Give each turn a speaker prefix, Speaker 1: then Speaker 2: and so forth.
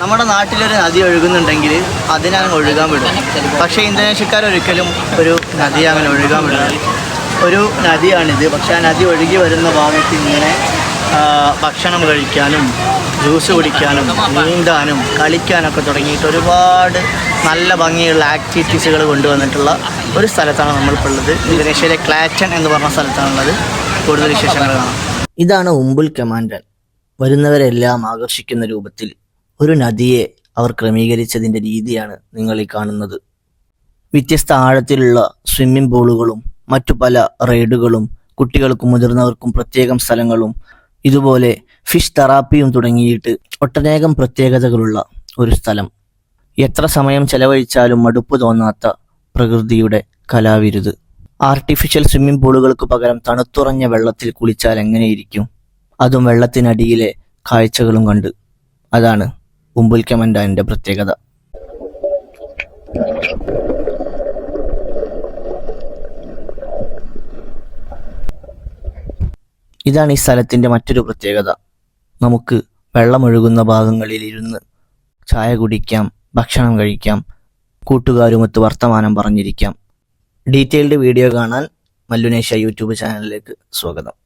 Speaker 1: നമ്മുടെ നാട്ടിലൊരു നദി ഒഴുകുന്നുണ്ടെങ്കിൽ അതിനെ അങ്ങ് ഒഴുകാൻ വിടും. പക്ഷേ ഇന്തോനേഷ്യക്കാർ ഒരിക്കലും ഒരു നദി അങ്ങനെ ഒഴുകാൻ വിടുന്നത് ഒരു നദിയാണിത്. പക്ഷേ ആ നദി ഒഴുകി വരുന്ന ഭാഗത്ത് ഇങ്ങനെ ഭക്ഷണം കഴിക്കാനും ജ്യൂസ് കുടിക്കാനും നീന്താനും കളിക്കാനൊക്കെ തുടങ്ങിയിട്ട് ഒരുപാട് നല്ല ഭംഗിയുള്ള ആക്ടിവിറ്റീസുകൾ കൊണ്ടുവന്നിട്ടുള്ള ഒരു സ്ഥലത്താണ് നമ്മളിപ്പോൾ ഉള്ളത് ഇന്തോനേഷ്യയിലെ ക്ലാറ്റൻ എന്ന് പറഞ്ഞ സ്ഥലത്താണുള്ളത്. കൂടുതൽ വിശേഷങ്ങൾ കാണാം. ഇതാണ് ഉമ്പുൽ കമാൻഡൻ വരുന്നവരെല്ലാം ആകർഷിക്കുന്ന രൂപത്തിൽ ഒരു നദിയെ അവർ ക്രമീകരിച്ചതിന്റെ രീതിയാണ് നിങ്ങൾ ഈ കാണുന്നത്. വ്യത്യസ്ത ആഴത്തിലുള്ള സ്വിമ്മിംഗ് പൂളുകളും മറ്റു പല റൈഡുകളും കുട്ടികൾക്കും മുതിർന്നവർക്കും പ്രത്യേകം സ്ഥലങ്ങളും ഇതുപോലെ ഫിഷ് തെറാപ്പിയും തുടങ്ങിയിട്ട് ഒട്ടനേകം പ്രത്യേകതകളുള്ള ഒരു സ്ഥലം. എത്ര സമയം ചെലവഴിച്ചാലും മടുപ്പ് തോന്നാത്ത പ്രകൃതിയുടെ കലാവിരുത്. ആർട്ടിഫിഷ്യൽ സ്വിമ്മിംഗ് പൂളുകൾക്ക് പകരം തണുത്തുറഞ്ഞ വെള്ളത്തിൽ കുളിച്ചാൽ എങ്ങനെയിരിക്കും? അതും വെള്ളത്തിനടിയിലെ കാഴ്ചകളും കണ്ട്. അതാണ് ഉമ്പുൽ കമൻഡാന്റെ പ്രത്യേകത. ഇതാണ് ഈ സ്ഥലത്തിന്റെ മറ്റൊരു പ്രത്യേകത. നമുക്ക് വെള്ളമൊഴുകുന്ന ഭാഗങ്ങളിൽ ഇരുന്ന് ചായ കുടിക്കാം ഭക്ഷണം കഴിക്കാം കൂട്ടുകാരുമൊത്ത് വർത്തമാനം പറഞ്ഞിരിക്കാം. ഡീറ്റെയിൽഡ് വീഡിയോ കാണാൻ മല്ലുനേഷ യൂട്യൂബ് ചാനലിലേക്ക് സ്വാഗതം.